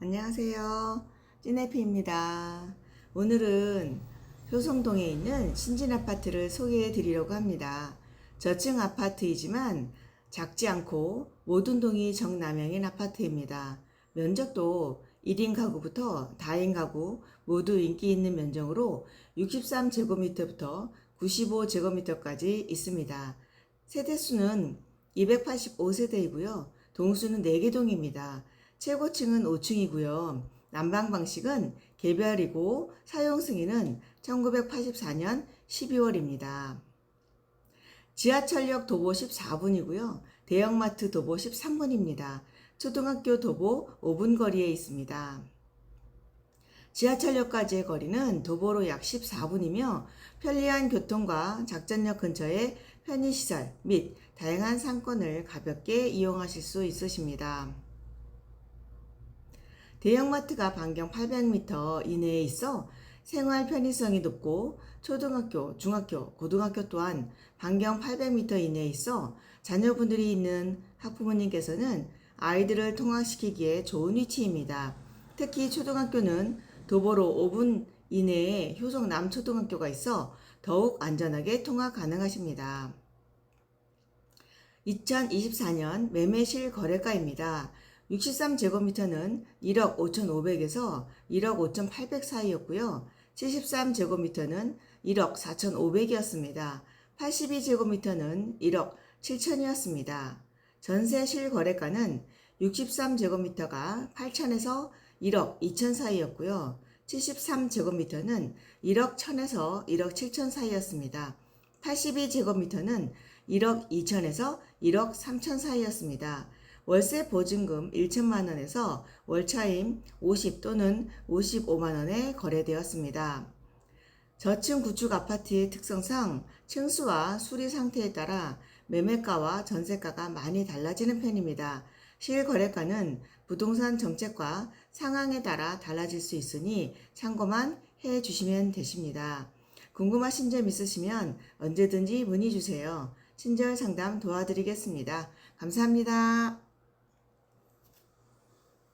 안녕하세요. 찐해피입니다. 오늘은 효성동에 있는 신진 아파트를 소개해 드리려고 합니다. 저층 아파트이지만 작지 않고 모든 동이 정남향인 아파트입니다. 면적도 1인 가구부터 다인 가구 모두 인기 있는 면적으로 63제곱미터부터 95제곱미터까지 있습니다. 세대수는 285세대이고요. 동수는 4개 동입니다. 최고층은 5층이고요. 난방 방식은 개별이고 사용 승인은 1984년 12월입니다. 지하철역 도보 14분이고요. 대형마트 도보 13분입니다. 초등학교 도보 5분 거리에 있습니다. 지하철역까지의 거리는 도보로 약 14분이며 편리한 교통과 작전역 근처에 편의시설 및 다양한 상권을 가볍게 이용하실 수 있으십니다. 대형마트가 반경 800m 이내에 있어 생활 편의성이 높고 초등학교, 중학교, 고등학교 또한 반경 800m 이내에 있어 자녀분들이 있는 학부모님께서는 아이들을 통학시키기에 좋은 위치입니다. 특히 초등학교는 도보로 5분 이내에 효성 남초등학교가 있어 더욱 안전하게 통학 가능하십니다. 2024년 매매실 거래가입니다. 63제곱미터는 1억 5,500에서 1억 5,800 사이였고요. 73제곱미터는 1억 4,500이었습니다. 82제곱미터는 1억 7천이었습니다. 전세 실거래가는 63제곱미터가 8천에서 1억 2천 사이였고요. 73제곱미터는 1억 1천에서 1억 7천 사이였습니다. 82제곱미터는 1억 2천에서 1억 3천 사이였습니다. 월세 보증금 1천만 원에서 월차임 50 또는 55만 원에 거래되었습니다. 저층 구축 아파트의 특성상 층수와 수리 상태에 따라 매매가와 전세가가 많이 달라지는 편입니다. 실거래가는 부동산 정책과 상황에 따라 달라질 수 있으니 참고만 해 주시면 되십니다. 궁금하신 점 있으시면 언제든지 문의 주세요. 친절 상담 도와드리겠습니다. 감사합니다.